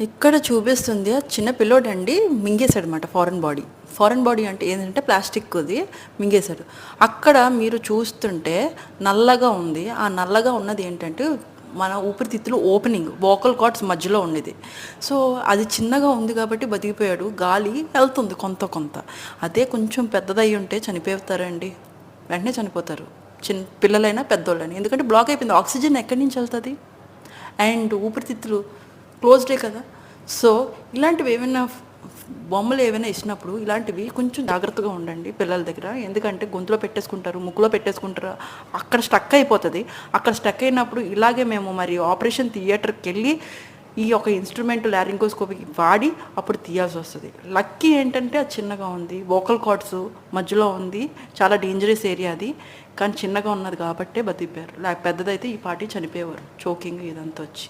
ఇక్కడ చూపిస్తుంది ఆ చిన్న పిల్లోడండి మింగేశాడు అనమాట ఫారెన్ బాడీ ఫారెన్ బాడీ అంటే ఏంటంటే ప్లాస్టిక్ అది మింగేశాడు. అక్కడ మీరు చూస్తుంటే నల్లగా ఉంది. ఆ నల్లగా ఉన్నది ఏంటంటే మన ఊపిరితిత్తులు ఓపెనింగ్ వోకల్ కార్డ్స్ మధ్యలో ఉండేది. సో అది చిన్నగా ఉంది కాబట్టి బతికిపోయాడు. గాలి వెళ్తుంది కొంత కొంత. అదే కొంచెం పెద్దదయ్యి ఉంటే చనిపోతారండి వెంటనే చనిపోతారు. చిన్న పిల్లలైనా పెద్దోళ్ళైనా. ఎందుకంటే బ్లాక్ అయిపోయింది. ఆక్సిజన్ ఎక్కడి నుంచి వెళ్తుంది? అండ్ ఊపిరితిత్తులు క్లోజ్డే కదా. సో ఇలాంటివి ఏమైనా బొమ్మలు ఏమైనా ఇచ్చినప్పుడు ఇలాంటివి కొంచెం జాగ్రత్తగా ఉండండి పిల్లల దగ్గర. ఎందుకంటే గొంతులో పెట్టేసుకుంటారు ముక్కులో పెట్టేసుకుంటారు అక్కడ స్టక్ అయిపోతుంది. అక్కడ స్టక్ అయినప్పుడు ఇలాగే మేము మరి ఆపరేషన్ థియేటర్కి వెళ్ళి ఈ యొక్క ఇన్స్ట్రుమెంట్ లారింగోస్కోపీ వాడి అప్పుడు తీయాల్సి వస్తుంది. లక్కీ ఏంటంటే అది చిన్నగా ఉంది. వోకల్ కార్డ్స్ మధ్యలో ఉంది. చాలా డేంజరస్ ఏరియా అది. కానీ చిన్నగా ఉన్నది కాబట్టే బతిపారు లేక పెద్దదైతే ఈ పార్టీ చనిపోయేవారు. చోకింగ్ ఇదంతా వచ్చి.